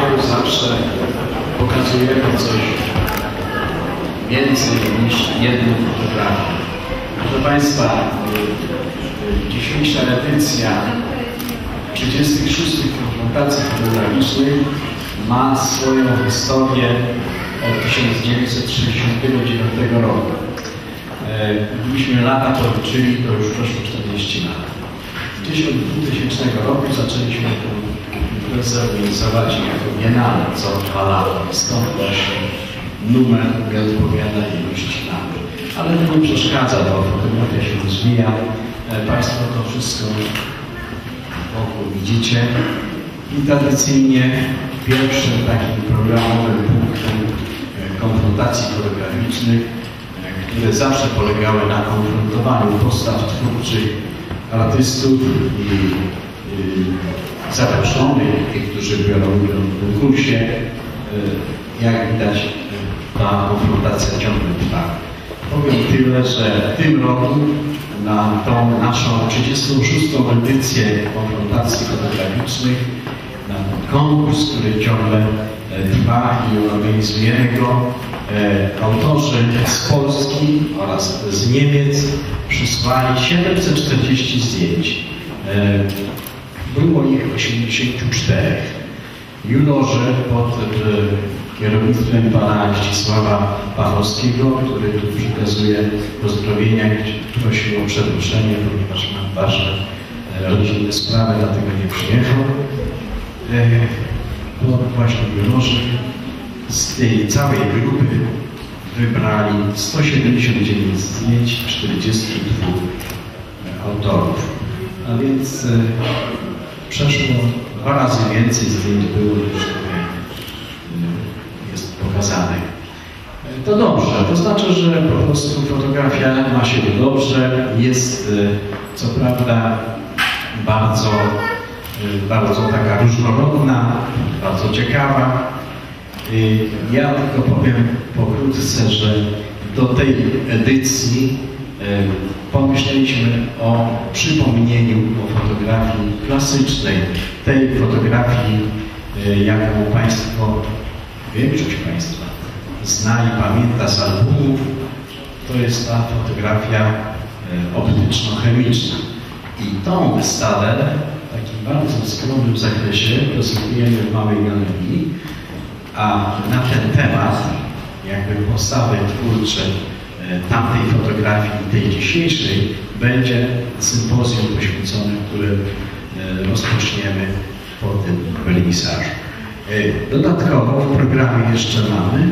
maju zawsze pokazujemy coś więcej niż jedną fotografię. Proszę Państwa, e, dzisiejsza edycja 36 konfrontacji fotograficznych ma swoją historię od 1969 roku. E, gdybyśmy lata policzyli, to już przeszło 40 lat. W 2000 roku zaczęliśmy tę imprezę organizować jako biennale co dwa lata. Stąd właśnie numer nie odpowiada ilości lat. Ale to nie przeszkadza, bo fotografia się rozwija. E, państwo to wszystko wokół widzicie. I tradycyjnie pierwszym takim programowym punktem e, konfrontacji fotograficznych, e, które zawsze polegały na konfrontowaniu postaw twórczych artystów i zaproszonych, tych, którzy biorą udział w konkursie. E, jak widać, ta konfrontacja ciągle trwa. Powiem tyle, że w tym roku na tą naszą 36. edycję konfrontacji fotograficznych, na konkurs, który ciągle e, trwa i organizuje go, e, autorzy z Polski oraz z Niemiec przysłali 740 zdjęć. E, było ich 84. Jurorzy pod kierownictwem pana Zdzisława Pachowskiego, który tu przekazuje pozdrowienia i prosił o przeproszenie, ponieważ ma ważne e, rodzinne sprawy, dlatego nie przyjechał. E, właśnie jurorzy z tej całej grupy wybrali 179 zdjęć 42 autorów. A więc e, przeszło dwa razy więcej zdjęć było niż pokazanych. To dobrze, to znaczy, że po prostu fotografia ma się dobrze, jest co prawda bardzo, bardzo taka różnorodna, bardzo ciekawa. Ja tylko powiem pokrótce, że do tej edycji pomyśleliśmy o przypomnieniu o fotografii klasycznej, tej fotografii, jaką Państwo większość Państwa zna i pamięta z albumów, to jest ta fotografia e, optyczno-chemiczna. I tą wystawę w takim bardzo skromnym zakresie prezentujemy w Małej Galerii, a na ten temat, jakby postawy twórcze e, tamtej fotografii i tej dzisiejszej, będzie sympozjum poświęcone, które e, rozpoczniemy po tym wernisażu. E, dodatkowo w programie jeszcze mamy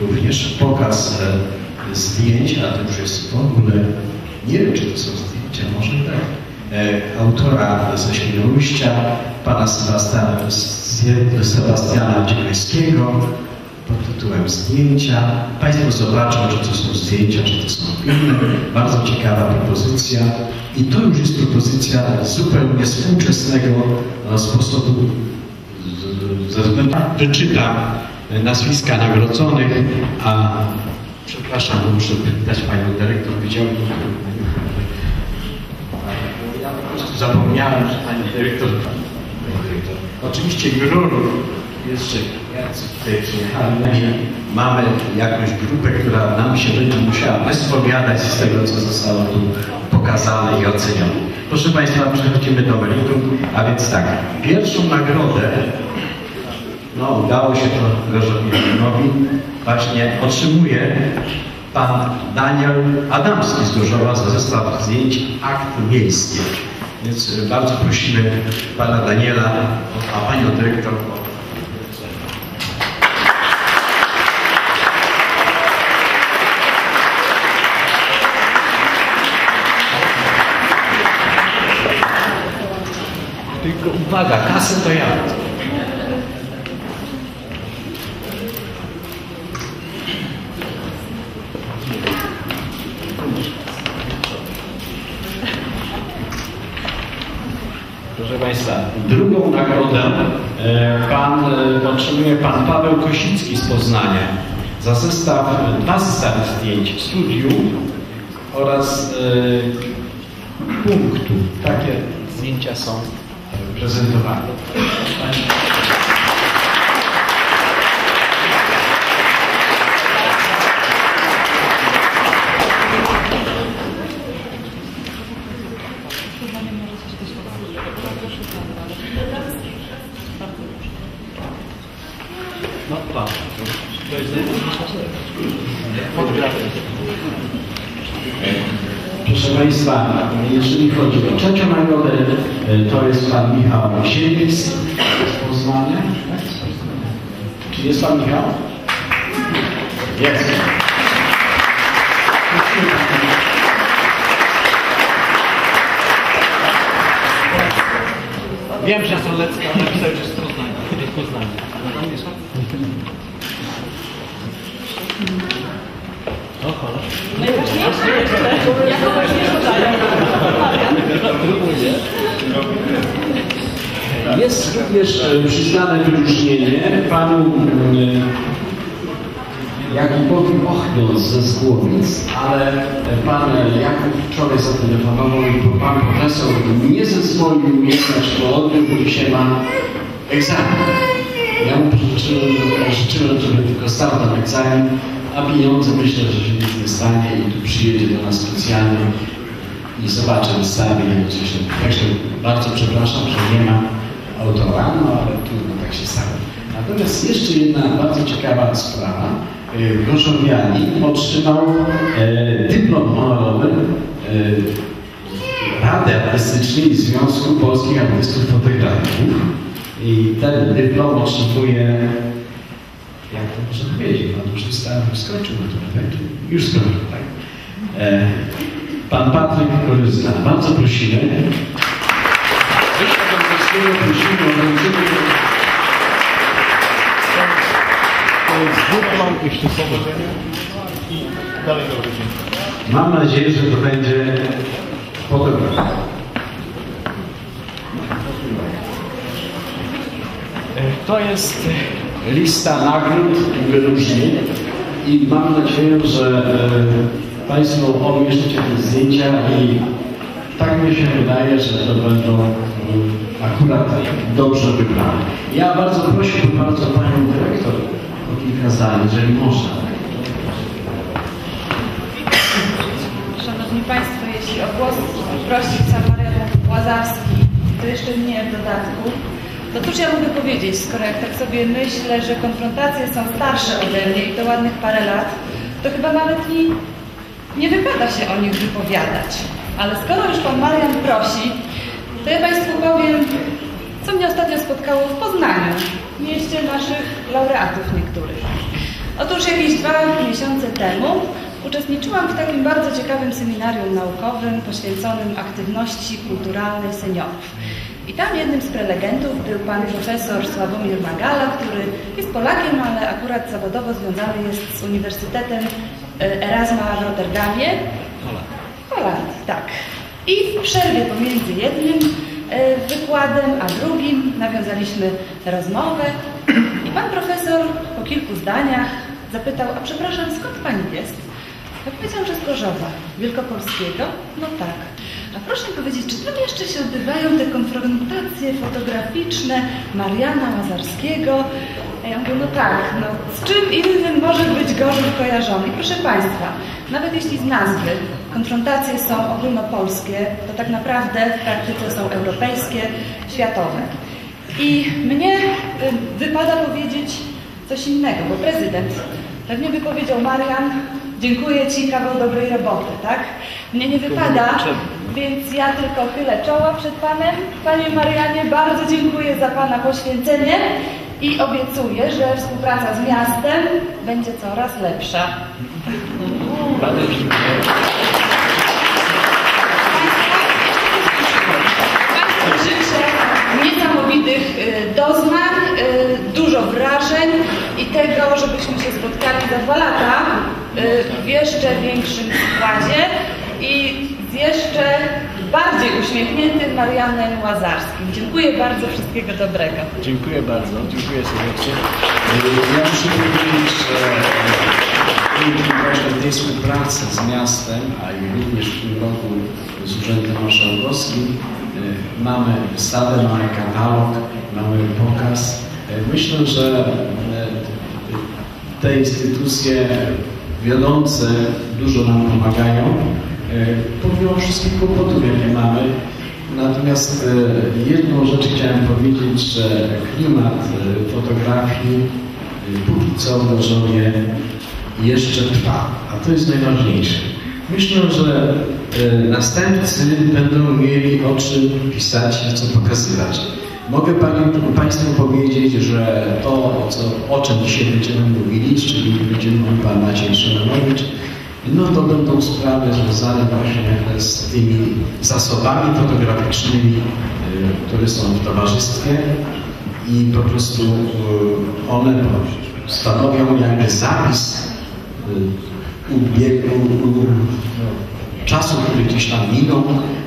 również pokaz e, zdjęć, a to już jest w ogóle, nie wiem czy to są zdjęcia, może tak, e, autora ze Świnoujścia, pana Sebastiana, Sebastiana Dziewińskiego pod tytułem Zdjęcia. Państwo zobaczą, czy to są zdjęcia, czy to są filmy. Bardzo ciekawa propozycja. I to już jest propozycja zupełnie współczesnego sposobu ze względu wyczytam nazwiska nagrodzonych, a przepraszam, muszę pytać Panią Dyrektor Wydziału. Ja po prostu zapomniałem, że Pani Dyrektor, oczywiście jurorów jeszcze jacy tutaj przyjechali. Mamy jakąś grupę, która nam się będzie musiała wyspowiadać z tego, co zostało tu pokazane i ocenione. Proszę Państwa, przechodzimy do meritum, a więc tak, pierwszą nagrodę no, udało się to Gorzowi właśnie otrzymuje pan Daniel Adamski z Gorzowa za zestaw zdjęć akt miejski. Więc bardzo prosimy pana Daniela, a panią dyrektor o Tylko uwaga, kasę to ja. Państwa, drugą nagrodę e, pan, e, otrzymuje pan Paweł Kosicki z Poznania za zestaw, dwa zestawy zdjęć w studiu oraz punktu. Takie zdjęcia są prezentowane. No tak. To Proszę Państwa, jeżeli chodzi o trzecią nagrodę, to jest Pan Michał Sieniec z Poznania. Czy jest Pan Michał? Jest. Wiem, że Solecka napisał, że Jest również e, przyznane wyróżnienie panu mm, Jakubowi Ochnio ze Zgłowic, ale e, pan Jakub wczoraj zatelefonował i pan profesor nie zezwolił jechać po odbiór, bo dzisiaj ma egzamin. Ja mu życzyłem, życzyłem, żeby tylko stał tam egzamin, a pieniądze myślę, że się nic nie stanie i tu przyjedzie do nas specjalnie i zobaczę wystawę i coś tam. Także bardzo przepraszam, że nie ma autora, no ale trudno tak się stało. Natomiast jeszcze jedna bardzo ciekawa sprawa. Gorzowianin otrzymał e, dyplom honorowy e, Rady Artystycznej Związku Polskich Artystów Fotografów. I ten dyplom otrzymuje, jak to można powiedzieć, pan już wystałem, skończył maturę? Już skończył, tak? E, pan Patryk Koryzna. Bardzo prosimy. Wyszła do prosimy o jest dyplom i powodzenia i dalej do. Mam nadzieję, że to będzie fotografia. E, To jest lista nagród i wyróżnień i mam nadzieję, że e, Państwo obejrzycie te zdjęcia i tak mi się wydaje, że to będą e, akurat dobrze wybrane. Ja bardzo prosiłbym bardzo Panią Dyrektor o kilka zdań, jeżeli można. Szanowni Państwo, jeśli o głos prosić Pan Marian Łazarski, to jeszcze nie w dodatku, to cóż ja mogę powiedzieć, skoro jak tak sobie myślę, że konfrontacje są starsze ode mnie i to ładnych parę lat, to chyba nawet i nie wypada się o nich wypowiadać. Ale skoro już Pan Marian prosi, to ja Państwu powiem, co mnie ostatnio spotkało w Poznaniu, mieście naszych laureatów niektórych. Otóż jakieś dwa miesiące temu uczestniczyłam w takim bardzo ciekawym seminarium naukowym poświęconym aktywności kulturalnej seniorów. I tam jednym z prelegentów był pan profesor Sławomir Magala, który jest Polakiem, ale akurat zawodowo związany jest z Uniwersytetem e, Erasma w Rotterdamie. W Holandii, tak. I w przerwie pomiędzy jednym e, wykładem a drugim nawiązaliśmy rozmowę i pan profesor po kilku zdaniach zapytał, a przepraszam, skąd pani jest? Ja powiedziałam, że z Gorzowa, Wielkopolskiego. No tak. Proszę powiedzieć, czy tam jeszcze się odbywają te konfrontacje fotograficzne Mariana Łazarskiego? A ja mówię, no tak, no z czym innym może być Gorzów kojarzony? I proszę Państwa, nawet jeśli z nazwy konfrontacje są ogólnopolskie, to tak naprawdę w praktyce są europejskie, światowe. I mnie wypada powiedzieć coś innego, bo prezydent pewnie by powiedział Marian, dziękuję Ci, kawał dobrej roboty, tak? Mnie nie wypada, więc ja tylko chylę czoła przed Panem. Panie Marianie, bardzo dziękuję za Pana poświęcenie i obiecuję, że współpraca z miastem będzie coraz lepsza. Bardzo dziękuję. Państwu życzę niesamowitych y, doznań, y, dużo wrażeń i tego, żebyśmy się spotkali za dwa lata y, w jeszcze większym składzie i z jeszcze bardziej uśmiechniętym Marianem Łazarskim. Dziękuję bardzo, wszystkiego dobrego. Dziękuję bardzo, dziękuję serdecznie. Ja muszę powiedzieć, że właśnie tej współpracy z miastem, a również w tym roku z Urzędem Marszałkowskim e, mamy wystawę, mamy katalog, mamy pokaz. E, myślę, że e, te instytucje wiodące dużo nam pomagają, pomimo wszystkich kłopotów, jakie mamy. Natomiast jedną rzecz chciałem powiedzieć, że klimat fotografii póki co w Gorzowie jeszcze trwa, a to jest najważniejsze. Myślę, że e, następcy będą mieli o czym pisać, co pokazywać. Mogę Państwu powiedzieć, że to, co, o czym dzisiaj będziemy mówili, czyli będziemy mówił Pan Maciej Szymanowicz, no to będą sprawy związane właśnie z tymi zasobami fotograficznymi, e, które są w towarzystwie i po prostu e, one stanowią jakby zapis y, ubiegu, czasu, który gdzieś tam minął.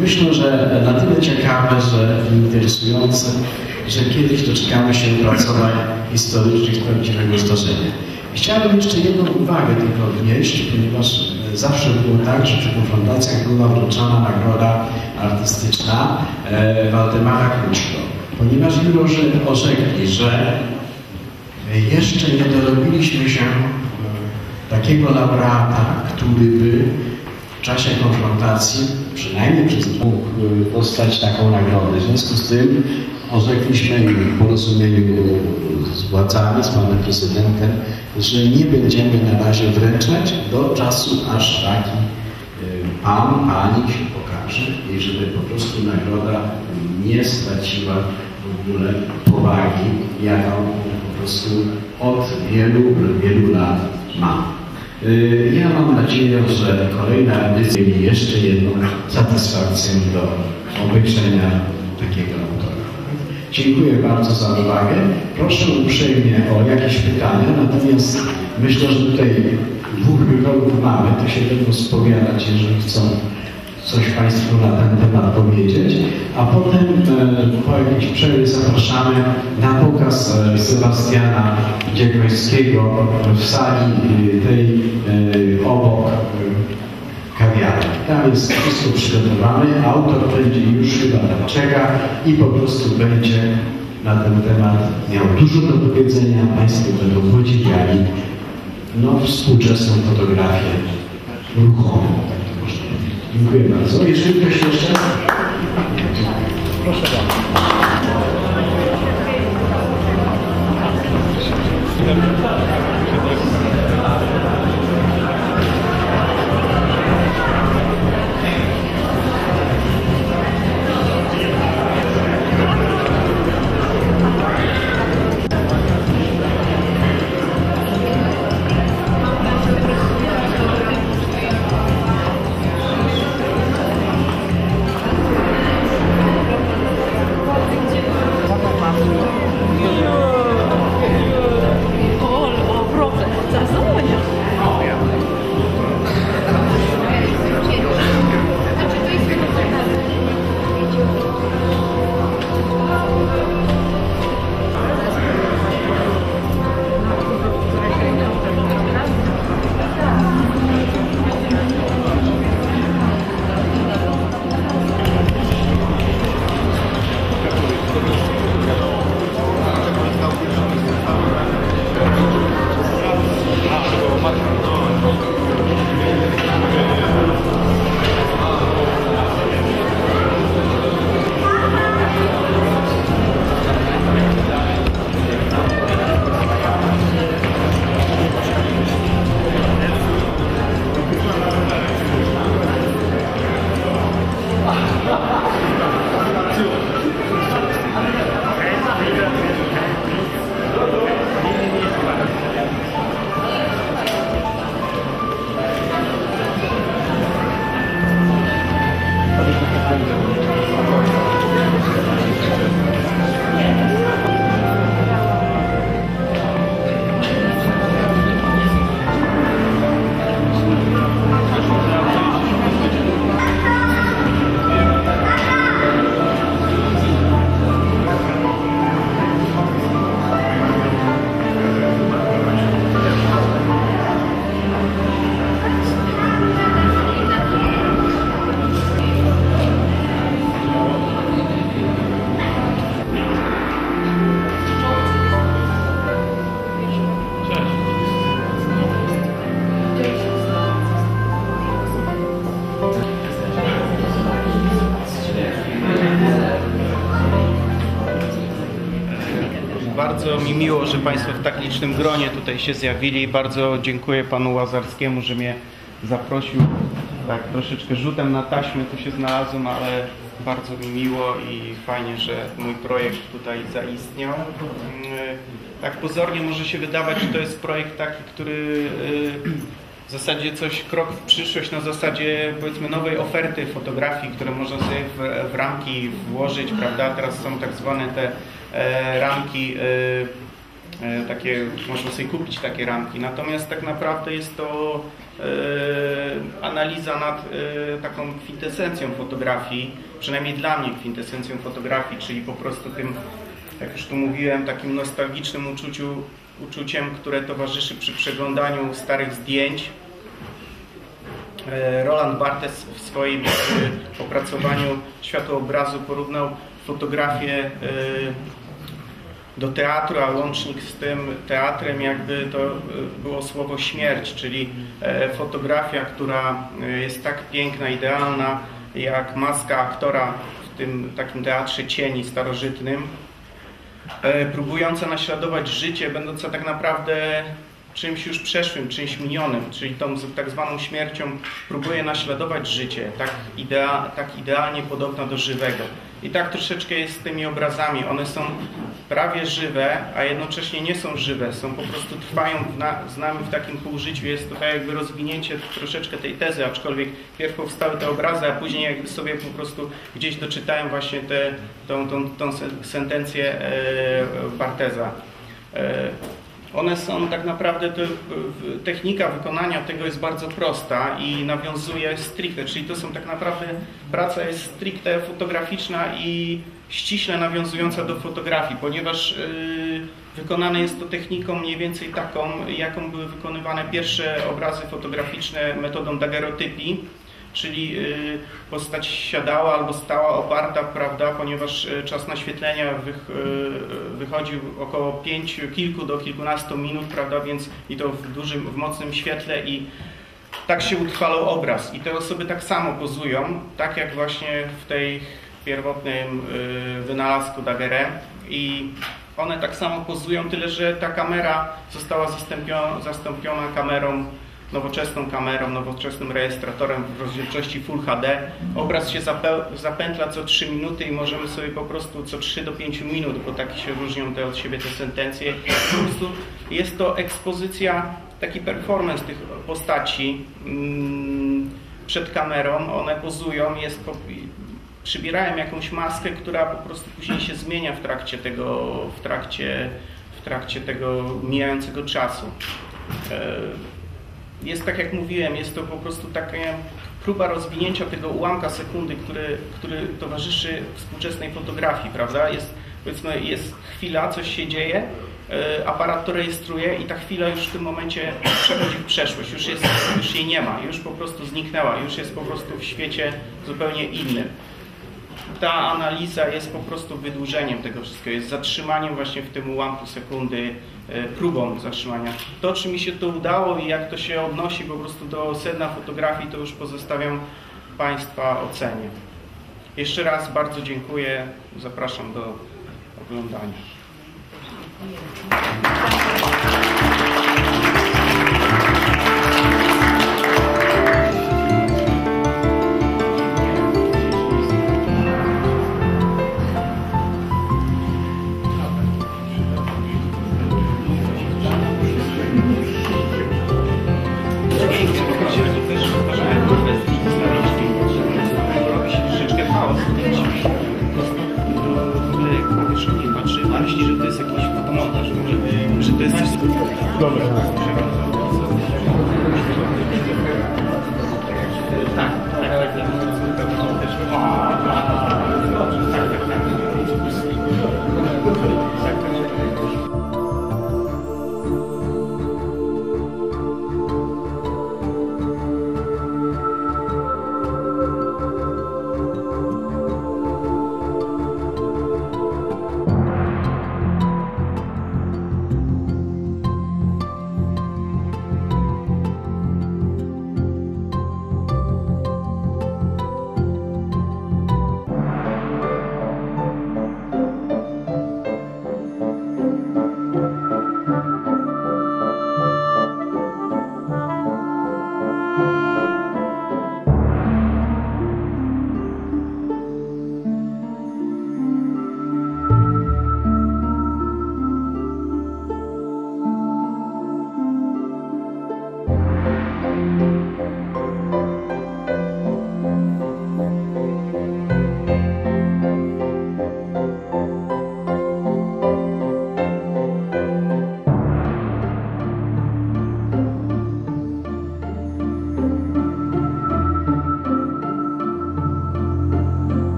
Myślę, że na tyle ciekawe, że interesujące, że kiedyś doczekamy się pracowań historycznych prawdziwego zdarzenia. Chciałbym jeszcze jedną uwagę tylko wnieść, ponieważ zawsze było tak, że przy konfrontacjach była wręczana nagroda artystyczna e, Waldemara Kruczko. Ponieważ już orzekli, że jeszcze nie dorobiliśmy się e, takiego laureata, który by w czasie konfrontacji, przynajmniej przez mógł e, dostać taką nagrodę. W związku z tym orzekliśmy w porozumieniu z władzami, z panem prezydentem, że nie będziemy na razie wręczać do czasu, aż taki e, pan, pani się pokaże i żeby po prostu nagroda nie straciła w ogóle powagi, jaką prostu od wielu, wielu lat ma. Y, ja mam nadzieję, że kolejna edycja jeszcze jedną satysfakcję do obejrzenia takiego. Dziękuję bardzo za uwagę. Proszę uprzejmie o jakieś pytania, natomiast myślę, że tutaj dwóch wyborów mamy, to się będą spowiadać, jeżeli chcą coś Państwu na ten temat powiedzieć, a potem e, po jakiejś przerwie zapraszamy na pokaz e, Sebastiana Dziegońskiego w sali e, tej obok wiary. Tam jest wszystko przygotowane, autor będzie już chyba tam czeka i po prostu będzie na ten temat miał dużo do powiedzenia, Państwo będą podziwiali no, współczesną fotografię ruchomą, tak to można powiedzieć. Dziękuję bardzo. Jeżeli ktoś jeszcze... Proszę bardzo. Thank you. Licznym gronie tutaj się zjawili. Bardzo dziękuję Panu Łazarskiemu, że mnie zaprosił. Tak, troszeczkę rzutem na taśmę tu się znalazłem, ale bardzo mi miło i fajnie, że mój projekt tutaj zaistniał. Mm, Tak pozornie może się wydawać, że to jest projekt taki, który y, w zasadzie coś, krok w przyszłość na zasadzie powiedzmy nowej oferty fotografii, które można sobie w, w ramki włożyć, prawda? Teraz są tak zwane te e, ramki, e, takie, można sobie kupić takie ramki. Natomiast tak naprawdę jest to e, analiza nad e, taką kwintesencją fotografii, przynajmniej dla mnie kwintesencją fotografii, czyli po prostu tym, jak już tu mówiłem, takim nostalgicznym uczuciu, uczuciem, które towarzyszy przy przeglądaniu starych zdjęć. E, Roland Barthes w swoim e, opracowaniu światłoobrazu porównał fotografię e, do teatru, a łącznik z tym teatrem jakby to było słowo śmierć, czyli fotografia, która jest tak piękna, idealna jak maska aktora w tym takim teatrze cieni starożytnym, próbująca naśladować życie, będąca tak naprawdę czymś już przeszłym, czymś minionym, czyli tą tak zwaną śmiercią próbuje naśladować życie, tak, idea, tak idealnie podobna do żywego. I tak troszeczkę jest z tymi obrazami. One są prawie żywe, a jednocześnie nie są żywe. Są po prostu trwają na, z nami w takim półżyciu. Jest to tak jakby rozwinięcie troszeczkę tej tezy, aczkolwiek pierw powstały te obrazy, a później jakby sobie po prostu gdzieś doczytałem właśnie tę tą, tą, tą sentencję e, Barteza. E, one są tak naprawdę, to, technika wykonania tego jest bardzo prosta i nawiązuje stricte, czyli to są tak naprawdę, praca jest stricte fotograficzna i ściśle nawiązująca do fotografii, ponieważ yy, wykonane jest to techniką mniej więcej taką, jaką były wykonywane pierwsze obrazy fotograficzne metodą dagerotypii, czyli y, postać siadała albo stała oparta, prawda, ponieważ y, czas naświetlenia y, wychodził około pięciu, kilku do kilkunastu minut, prawda, więc i to w dużym, w mocnym świetle i tak się utrwalał obraz. I te osoby tak samo pozują, tak jak właśnie w tej pierwotnym wynalazku Daguerre i one tak samo pozują, tyle że ta kamera została zastąpiona kamerą nowoczesną kamerą, nowoczesnym rejestratorem w rozdzielczości Full HD. Obraz się zapętla co 3 minuty i możemy sobie po prostu co 3 do 5 minut, bo tak się różnią te od siebie te sentencje. Po prostu jest to ekspozycja, taki performance tych postaci mm, przed kamerą. One pozują, jest przybierają jakąś maskę, która po prostu później się zmienia w trakcie tego, w trakcie, w trakcie tego mijającego czasu. Jest tak jak mówiłem, jest to po prostu taka próba rozwinięcia tego ułamka sekundy, który, który towarzyszy współczesnej fotografii, prawda? Jest, powiedzmy, jest chwila, coś się dzieje, e, aparat to rejestruje i ta chwila już w tym momencie przechodzi w przeszłość, już, jest, już jej nie ma, już po prostu zniknęła, już jest po prostu w świecie zupełnie innym ta analiza jest po prostu wydłużeniem tego wszystkiego, jest zatrzymaniem właśnie w tym ułamku sekundy, e, próbą zatrzymania. To, czy mi się to udało i jak to się odnosi po prostu do sedna fotografii, to już pozostawiam Państwa ocenie. Jeszcze raz bardzo dziękuję, zapraszam do oglądania.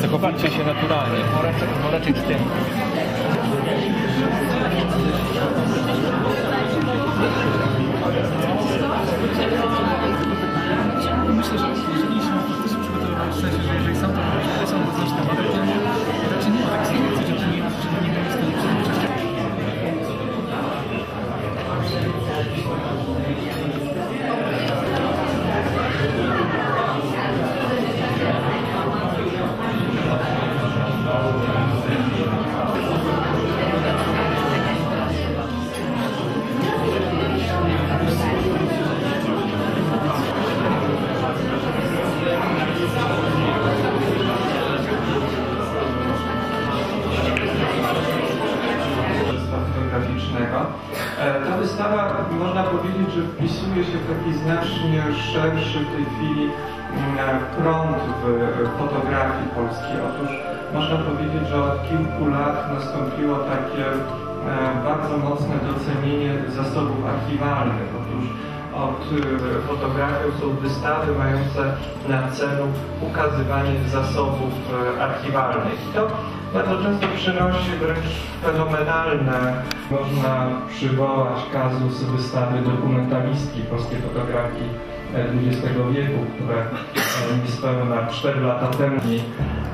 Zachowajcie się naturalnie. No raczej z tym. Myślę, że powinniśmy faktycznie przygotowywać w sensie, że jeżeli są to jeżeli są to coś tematy, Ta wystawa, można powiedzieć, że wpisuje się w taki znacznie szerszy w tej chwili mm, prąd w fotografii polskiej. Otóż można powiedzieć, że od kilku lat nastąpiło takie e, bardzo mocne docenienie zasobów archiwalnych. Otóż od e, fotografią są wystawy mające na celu ukazywanie zasobów e, archiwalnych. I to bardzo często przynosi wręcz fenomenalne, można przywołać kazus wystawy dokumentalistki polskiej fotografii e, XX wieku, które e, niespełna 4 lata temu i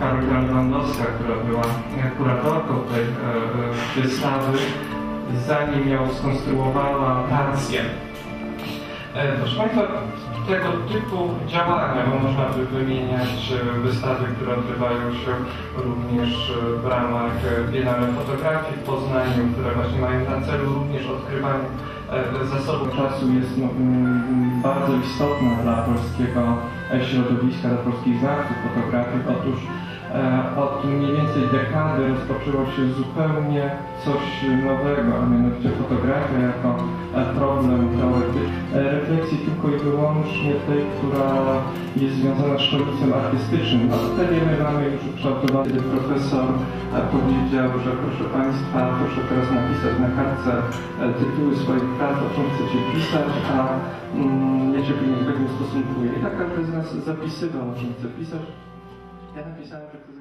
Karolina Lewandowska, która była e, kuratorką tej e, e, wystawy, zanim ją skonstruowała Tarcję. E, Proszę Państwa, tego typu działania, bo można by wymieniać e, wystawy, które odbywają się również e, w ramach Biennale Fotografii w Poznaniu, które właśnie mają na celu również odkrywanie zasobów czasu jest no, mm, bardzo istotna dla polskiego środowiska, dla polskich znawców fotografii. Otóż od mniej więcej dekady rozpoczęło się zupełnie coś nowego, a mianowicie fotografia jako e, problem teoretyczny. E, Refleksji tylko i wyłącznie tej, która jest związana z szkolnictwem artystycznym. A tutaj wiemy, mamy już ukształtowany profesor e, powiedział, że proszę Państwa, proszę teraz napisać na kartce e, tytuły swoich prac, o czym chcecie pisać, a mm, ja się do tego ustosunkuję. I tak każdy z nas zapisywał, o czym chce pisać. Ja napisałem, że chcę